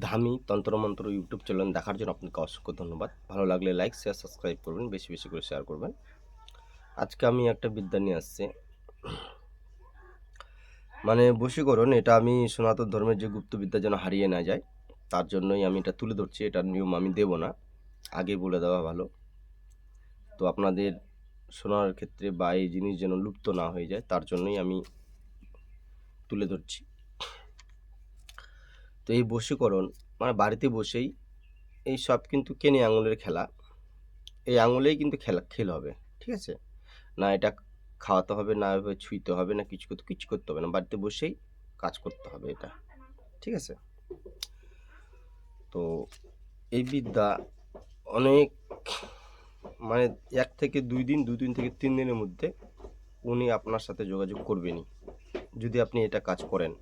ধামি তন্ত্রমন্ত্র YouTube channel দেখার জন্য আপনাকে অসংখ্য ধন্যবাদ। ভালো লাগলে লাইক শেয়ার সাবস্ক্রাইব করবেন, বেশি বেশি করে শেয়ার করবেন। আজকে আমি একটা বিদ্যা নিয়ে আসছি। মানে বশীকরণ, এটা আমি সনাতন ধর্মের যে গুপ্ত বিদ্যা যেন হারিয়ে না যায়, তার জন্যই আমি এটা তুলে ধরছি, এটার নিয়ম আমি দেব না। আগে বলে দেওয়া ভালো। তো আপনাদের শোনার ক্ষেত্রে বা এই জিনিস যেন লুপ্ত না হয়ে যায়, তার জন্যই আমি তুলে ধরছি। তো এই বশীকরণ মানে বাড়িতে বসেই এই সব কিন্তু কেনে আঙুলের খেলা। এই আঙুলেই কিন্তু খেলা, খেল হবে, ঠিক আছে? না এটা খাওয়াতে হবে, না ছুঁইতে হবে, না কিছু করতে কিছু করতে হবে না। বাড়িতে বসেই কাজ করতে হবে এটা, ঠিক আছে? তো এই বিদ্যা অনেক মানে এক থেকে দুই দিন দুই দিন থেকে তিন দিনের মধ্যে উনি আপনার সাথে যোগাযোগ করবেনই, যদি আপনি এটা কাজ করেন।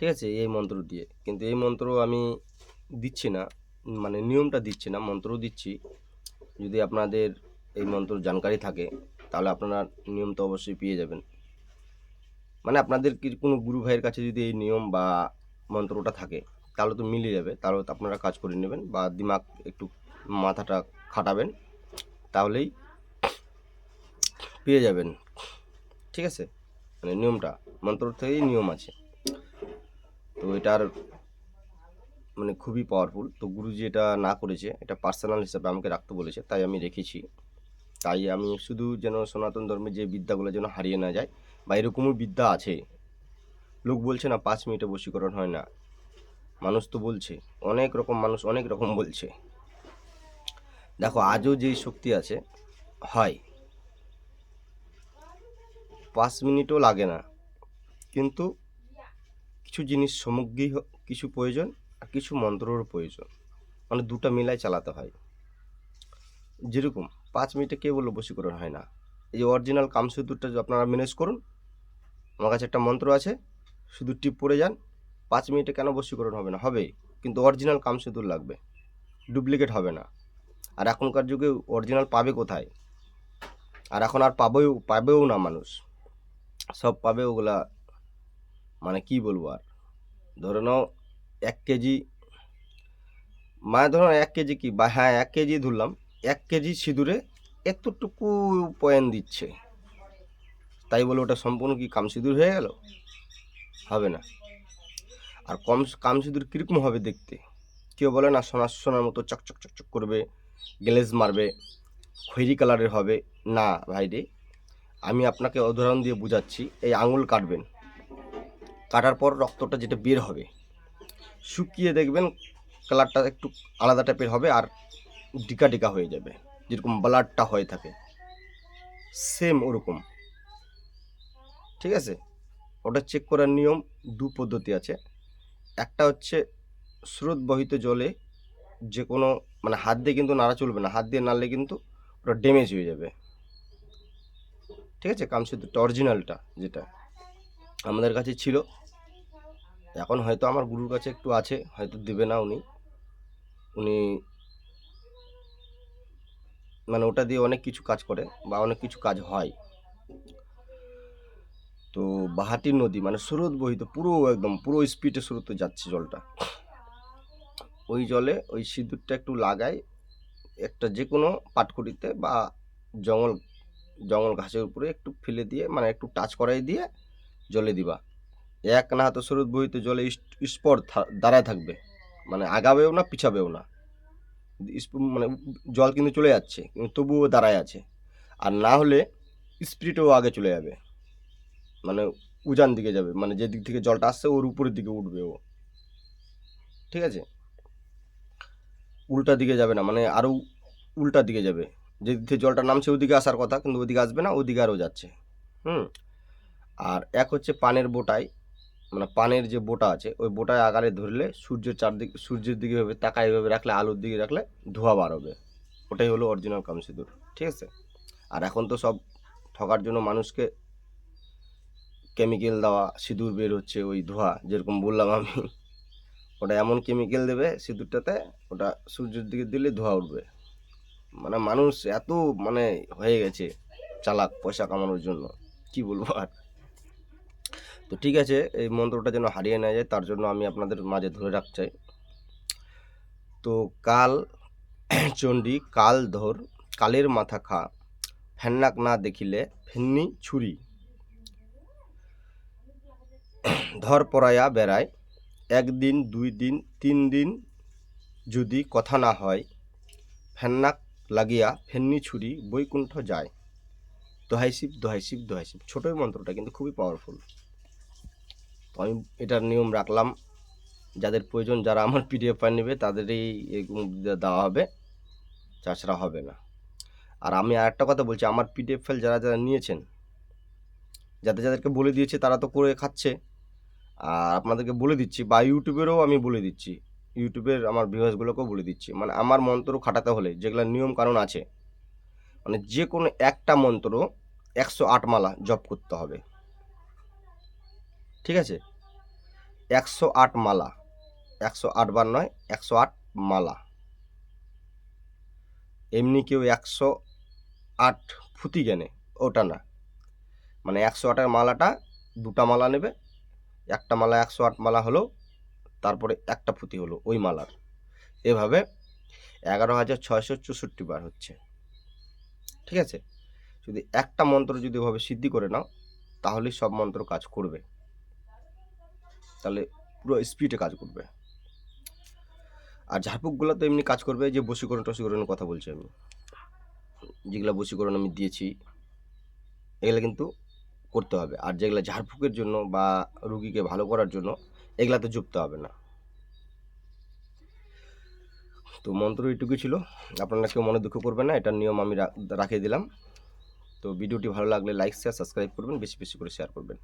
ঠিক আছে? এই মন্ত্র দিয়ে। কিন্তু এই মন্ত্র আমি দিচ্ছি না মানে নিয়মটা দিচ্ছি না মন্ত্র দিচ্ছি। যদি আপনাদের এই মন্ত্র জানকারি থাকে, তাহলে আপনারা নিয়ম তো অবশ্যই পেয়ে যাবেন। মানে আপনাদের কি কোনো গুরু ভাইয়ের কাছে যদি এই নিয়ম বা মন্ত্রটা থাকে, তাহলে তো মিলে যাবে। তাহলে তো আপনারা কাজ করে নেবেন বা দিমাগ একটু মাথাটা খাটাবেন, তাহলেই পেয়ে যাবেন। ঠিক আছে? মানে নিয়মটা, মন্ত্র থেকেই নিয়ম আছে। তো এটার মানে খুবই পাওয়ারফুল তো গুরুজি এটা না করেছে, এটা পার্সোনাল হিসাবে আমাকে রাখতে বলেছে, তাই আমি রেখেছি। তাই আমি শুধু যেন সনাতন ধর্মের যে বিদ্যাগুলো যেন হারিয়ে না যায়, বা এরকমও বিদ্যা আছে। লোক বলছে না, পাঁচ মিনিটে বশীকরণ হয় না। মানুষ তো বলছে, অনেক রকম মানুষ অনেক রকম বলছে। দেখো, আজও যেই শক্তি আছে, হয়। পাঁচ মিনিটও লাগে না। কিন্তু কিছু জিনিস সামগ্রী কিছু প্রয়োজন আর কিছু মন্ত্ররও প্রয়োজন। মানে দুটা মিলাই চালাতে হয়। যেরকম পাঁচ মিনিটে কে বলল বশীকরণ হয় না। এই যে অরিজিনাল কামসূত্রটা যে আপনারা ম্যানেজ করুন, আমার কাছে একটা মন্ত্র আছে, শুধু টিপ পড়ে যান, পাঁচ মিনিটে কেন বশীকরণ হবে না? হবে, কিন্তু অরিজিনাল কামসূত্র লাগবে। ডুপ্লিকেট হবে না। আর এখনকার যুগে অরিজিনাল পাবে কোথায়? আর এখন আর পাবেও পাবেও না মানুষ। সব পাবে ওগুলা মানে কি বলব আর? ধরে নাও এক কেজি মানে ধরো এক কেজি কি? বা হ্যাঁ এক কেজি ধরলাম, এক কেজি সিঁদুরে এতটুকু পয়েন্ট দিচ্ছে। তাই বলে ওটা সম্পূর্ণ কি কাম সিঁদুর হয়ে গেল? হবে না। আর কম কাম সিঁদুর কীরকম হবে দেখতে? কেউ বলে না, সোনার সোনার মতো চকচক চকচক করবে, গ্লেজ মারবে, খয়েরি কালারের হবে। না ভাই রে, আমি আপনাকে উদাহরণ দিয়ে বুঝাচ্ছি, এই আঙুল কাটবেন। কাটার পর রক্তটা যেটা বের হবে, শুকিয়ে দেখবেন কালারটা একটু আলাদা টাইপের হবে আর ডিকা ডিকা হয়ে যাবে, যেরকম ব্লাডটা হয়ে থাকে। সেম ওরকম। ঠিক আছে? ওটা চেক করার নিয়ম দু পদ্ধতি আছে। একটা হচ্ছে স্রোত বহিত জলে যে কোনো মানে হাত দিয়ে কিন্তু নাড়া চলবে না, হাত দিয়ে নাড়লে কিন্তু ওটা ড্যামেজ হয়ে যাবে। ঠিক আছে? কামসূত্রটা অরিজিনালটা যেটা আমাদের কাছে ছিল। এখন হয়তো আমার গুরুর কাছে একটু আছে, হয়তো দেবে না উনি। উনি মানে ওটা দিয়ে অনেক কিছু কাজ করে বা অনেক কিছু কাজ হয়। তো বাহাটি নদী মানে স্রোত বহিত, পুরো একদম, পুরো স্পিডে স্রোতে যাচ্ছে জলটা। ওই জলে ওই সিঁদুরটা একটু লাগাই, একটা যে কোনো পাটকুড়িতে বা জঙ্গল জঙ্গল ঘাসের উপরে একটু ফেলে দিয়ে মানে একটু টাচ করাই দিয়ে জলে দিবা। এক না তো স্রোত বহিত জলে থা- দাঁড়ায় থাকবে। মানে আগাবেও না, পিছাবেও না। মানে জল কিন্তু চলে যাচ্ছে, কিন্তু তবুও দাঁড়ায় আছে। আর না হলে স্পিডেও আগে চলে যাবে। মানে উজান দিকে যাবে মানে যে দিক থেকে জলটা আসছে, ওর উপরের দিকে উঠবে ও। ঠিক আছে? উল্টা দিকে যাবে না মানে আরও উল্টা দিকে যাবে। যে দিক থেকে জলটা নামছে, ওদিকে আসার কথা, কিন্তু ওদিকে আসবে না, ওদিকে আরও যাচ্ছে। হুম? আর এক হচ্ছে পানের বোটায় মানে পানের যে বোটা আছে, ওই বোটায় আগারে ধরলে সূর্যের চারদিকে, সূর্যের দিকে এভাবে তাকায় এভাবে রাখলে, আলোর দিকে রাখলে ধোঁয়া বার হবে। ওটাই হলো অরিজিনাল কামসিঁদুর, ঠিক আছে? আর এখন তো সব ঠকার জন্য মানুষকে কেমিক্যাল দেওয়া, সিঁদুর বের হচ্ছে, ওই ধোঁয়া, যেরকম বললাম আমি। ওটা এমন কেমিক্যাল দেবে সিঁদুরটাতে, ওটা সূর্যের দিকে দিলে ধোঁয়া উঠবে। মানে মানুষ এত মানে হয়ে গেছে চালাক পয়সা কামানোর জন্য। কি বলব আর? তো ঠিক আছে, এই মন্ত্রটা যেন হারিয়ে না যায়, তার জন্য আমি আপনাদের মাঝে ধরে রাখতে চাই তো কাল চণ্ডী, কাল ধর, কালের মাথা খা, ফেন্নাক না দেখিলে ফেন্নি ছুরি। ধর পড়াইয়া বেড়ায়, একদিন, দুই দিন, তিন দিন যদি কথা না হয়, ফেন্নাক লাগিয়া ফেন্নি ছুরি বৈকুণ্ঠ যায়। দোহাই শিব দোহাই শিব দোহাই শিব। ছোটোই মন্ত্রটা কিন্তু খুবই পাওয়ারফুল আমি এটার নিয়ম রাখলাম। যাদের প্রয়োজন, যারা আমার পিডিএফ ফাইল নেবে, তাদেরই এগুলো দেওয়া হবে। তাছাড়া হবে না। আর আমি আর একটা কথা বলছি, আমার পিডিএফ ফাইল যারা যারা নিয়েছেন, যাদের, যাদেরকে বলে দিয়েছে, তারা তো করে খাচ্ছে। আর আপনাদেরকে বলে দিচ্ছি, বা ইউটিউবেরও আমি বলে দিচ্ছি, ইউটিউবের আমার ভিউয়ার্সগুলোকেও বলে দিচ্ছি। মানে আমার মন্ত্র খাটাতে হলে, যেগুলো নিয়ম কানুন আছে মানে যে কোনো একটা মন্ত্র একশো আট মালা জপ করতে হবে। ঠিক আছে? একশো আট মালা। একশো আট বার নয়, একশো আট মালা। এমনি কেউ একশো আট ফুতি জ্ঞানে ওটা না। মানে একশো আটের মালাটা দুটা মালা নেবে, একটা মালা একশো আট মালা হলো, তারপরে একটা ফুতি হলো ওই মালার। এভাবে এগারো হাজার ছয়শো চৌষট্টি বার হচ্ছে। ঠিক আছে? যদি একটা মন্ত্র যদি ওভাবে সিদ্ধি করে নাও, তাহলেই সব মন্ত্র কাজ করবে। তাহলে পুরো স্পিডে কাজ করবে। আর ঝাড়ফুকগুলো তো এমনি কাজ করবে, যে বশীকরণ টসীকরণের কথা বলছি আমি। যেগুলো বশীকরণ আমি দিয়েছি, এগুলো কিন্তু করতে হবে। আর যেগুলো ঝাড়ফুঁকের জন্য বা রুগীকে ভালো করার জন্য এগুলাতে জুপতে হবে না। তো মন্ত্র এইটুকুই ছিল। আপনারা কেউ মনে দুঃখ করবেন না এটার নিয়ম আমি রাখিয়ে দিলাম। তো ভিডিওটি ভালো লাগলে লাইক শেয়ার সাবস্ক্রাইব করবেন, বেশি বেশি করে শেয়ার করবেন।